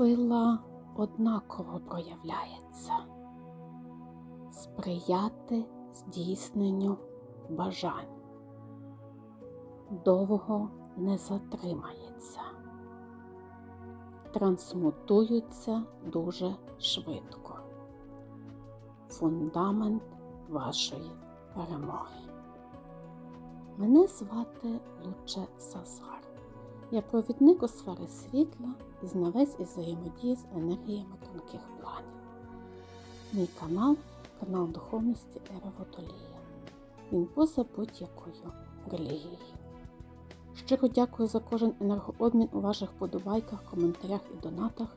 сила однаково проявляється сприяти здійсненню бажань. Довго не затримається, трансмутуються дуже швидко. Фундамент вашої перемоги. Мене звати Луче Сазар. Я провідник у сфери світла і знавець із взаємодії з енергіями тонких планів. Мій канал канал духовності Ера Водолія. Він поза будь-якою релігією. Щиро дякую за кожен енергообмін у ваших подобайках, коментарях і донатах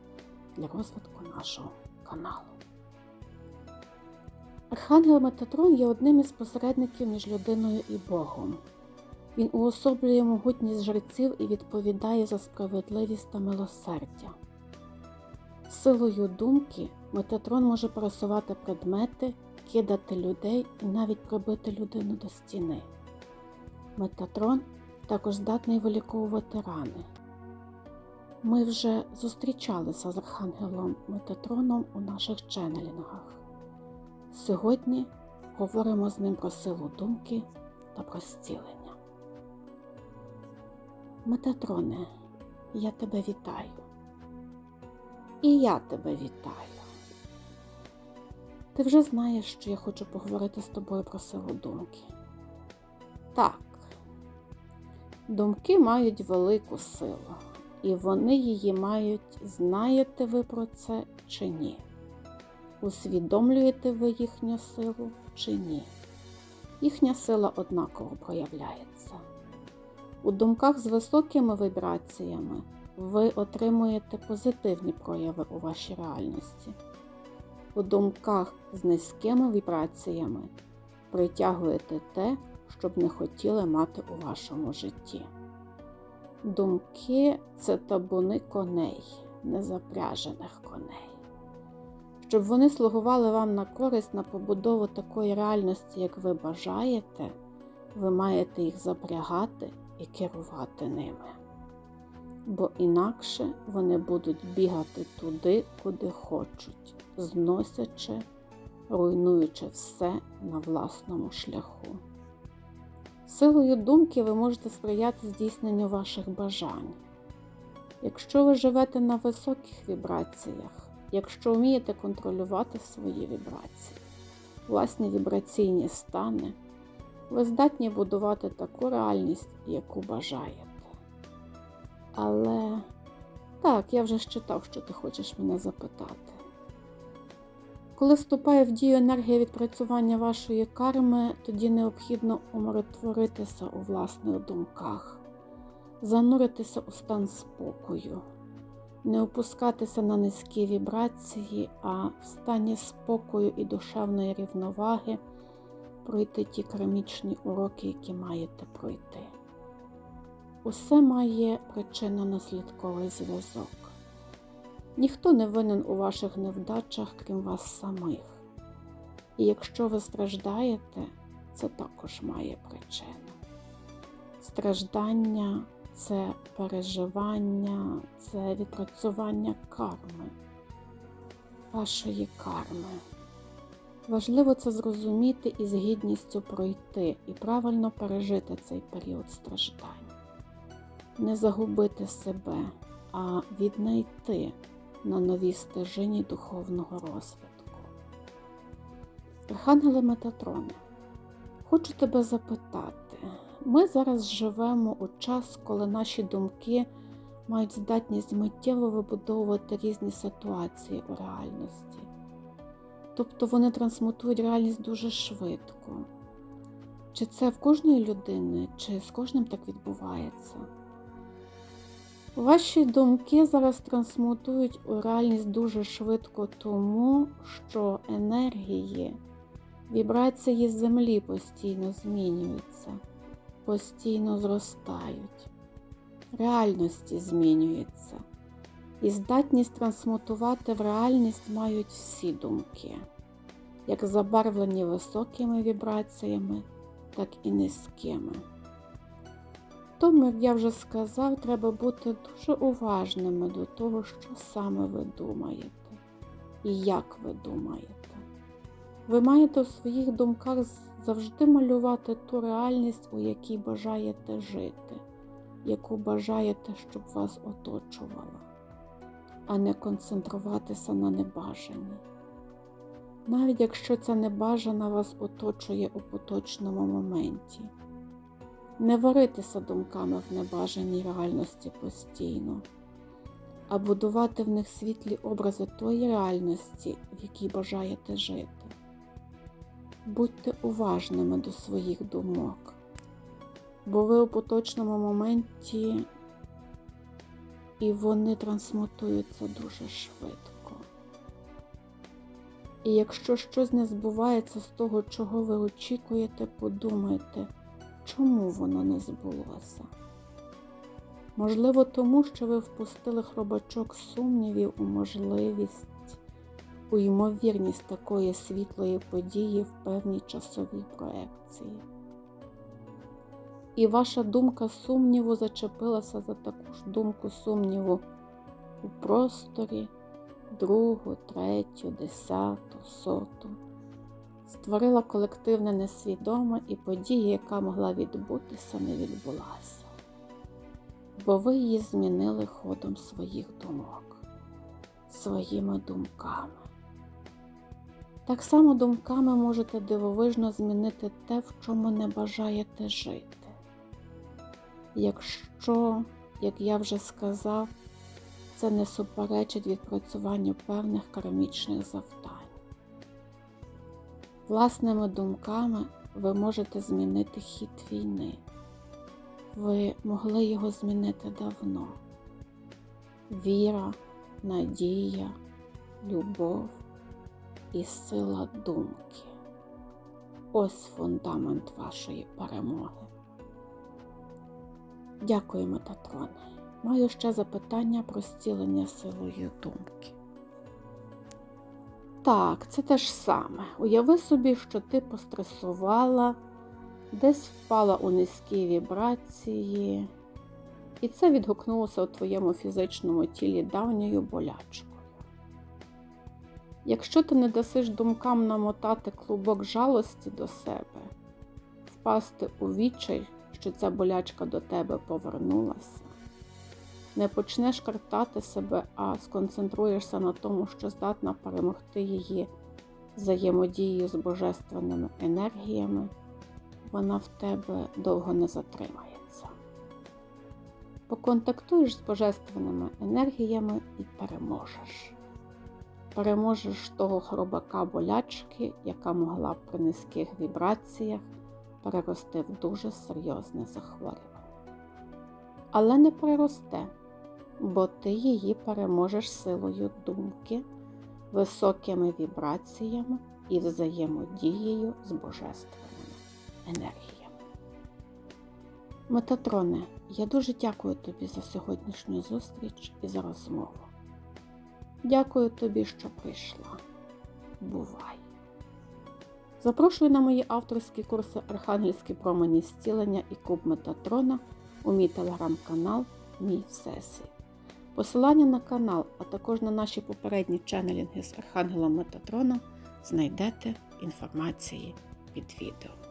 для розвитку нашого каналу. Архангел Метатрон є одним із посередників між людиною і Богом. Він уособлює могутність жреців і відповідає за справедливість та милосердя. Силою думки Метатрон може пересувати предмети, кидати людей і навіть прибити людину до стіни. Метатрон також здатний виліковувати рани. Ми вже зустрічалися з Архангелом Метатроном у наших ченелінгах. Сьогодні говоримо з ним про силу думки та про зцілення. Метатроне, я тебе вітаю. І я тебе вітаю. Ти вже знаєш, що я хочу поговорити з тобою про силу думки. Так, думки мають велику силу, і вони її мають, знаєте ви про це чи ні? Усвідомлюєте ви їхню силу чи ні? Їхня сила однаково проявляється. У думках з високими вібраціями ви отримуєте позитивні прояви у вашій реальності. У думках з низькими вібраціями притягуєте те, що б не хотіли мати у вашому житті. Думки це табуни коней, незапряжених коней. Щоб вони слугували вам на користь на побудову такої реальності, як ви бажаєте, ви маєте їх запрягати і керувати ними. Бо інакше вони будуть бігати туди, куди хочуть, зносячи, руйнуючи все на власному шляху. Силою думки ви можете сприяти здійсненню ваших бажань. Якщо ви живете на високих вібраціях, якщо вмієте контролювати свої вібрації, власні вібраційні стани, ви здатні будувати таку реальність, яку бажаєте. Але так, я вже читав, що ти хочеш мене запитати. Коли вступає в дію енергія відпрацювання вашої карми, тоді необхідно умиротворитися у власних думках, зануритися у стан спокою, не опускатися на низькі вібрації, а в стані спокою і душевної рівноваги пройти ті кармічні уроки, які маєте пройти. Усе має причинно-наслідковий зв'язок. Ніхто не винен у ваших невдачах, крім вас самих. І якщо ви страждаєте, це також має причину. Страждання це переживання, це відпрацювання карми, вашої карми. Важливо це зрозуміти і з гідністю пройти і правильно пережити цей період страждань. Не загубити себе, а віднайти на новій стежині духовного розвитку. Архангеле Метатроне, хочу тебе запитати, ми зараз живемо у час, коли наші думки мають здатність миттєво вибудовувати різні ситуації у реальності. Тобто вони трансмутують реальність дуже швидко. Чи це в кожної людини, чи з кожним так відбувається? Ваші думки зараз трансмутують у реальність дуже швидко, тому що енергії, вібрації землі постійно змінюються, постійно зростають, реальності змінюються. І здатність трансмутувати в реальність мають всі думки, як забарвлені високими вібраціями, так і низькими. Тому, як я вже сказав, треба бути дуже уважними до того, що саме ви думаєте і як ви думаєте. Ви маєте в своїх думках завжди малювати ту реальність, у якій бажаєте жити, яку бажаєте, щоб вас оточувала, а не концентруватися на небажанні. Навіть якщо ця небажана вас оточує у поточному моменті. Не варитися думками в небажаній реальності постійно, а будувати в них світлі образи тої реальності, в якій бажаєте жити. Будьте уважними до своїх думок, бо ви у поточному моменті і вони трансмутуються дуже швидко. І якщо щось не збувається з того, чого ви очікуєте, подумайте, чому воно не збулося. Можливо, тому що ви впустили хробачок сумнівів у можливість, у ймовірність такої світлої події в певній часовій проекції. І ваша думка сумніву зачепилася за таку ж думку сумніву у просторі, другу, третю, десяту, соту. Створила колективне несвідоме і подія, яка могла відбутися, не відбулася, бо ви її змінили ходом своїх думок, своїми думками. Так само думками можете дивовижно змінити те, в чому не бажаєте жити. Якщо, як я вже сказав, це не суперечить відпрацюванню певних кармічних завдань. Власними думками ви можете змінити хід війни. Ви могли його змінити давно. Віра, надія, любов і сила думки. Ось фундамент вашої перемоги. Дякую, Метатроне. Маю ще запитання про зцілення силою думки. Так, це те ж саме. Уяви собі, що ти постресувала, десь впала у низькі вібрації, і це відгукнулося у твоєму фізичному тілі давньою болячкою. Якщо ти не дасиш думкам намотати клубок жалості до себе, впасти у відчай, що ця болячка до тебе повернулася, не почнеш картати себе, а сконцентруєшся на тому, що здатна перемогти її взаємодією з божественними енергіями, вона в тебе довго не затримається. Поконтактуєш з божественними енергіями і переможеш. Переможеш того хробака болячки, яка могла при низьких вібраціях перерости в дуже серйозне захворювання. Але не переросте бо ти її переможеш силою думки, високими вібраціями і взаємодією з божественними енергіями. Метатроне, я дуже дякую тобі за сьогоднішню зустріч і за розмову. Дякую тобі, що прийшла. Бувай! Запрошую на мої авторські курси Архангельські промені зцілення і Куб Метатрона у мій телеграм-канал Мій Всесвіт. Посилання на канал, а також на наші попередні ченелінги з Архангелом Метатроном знайдете інформації під відео.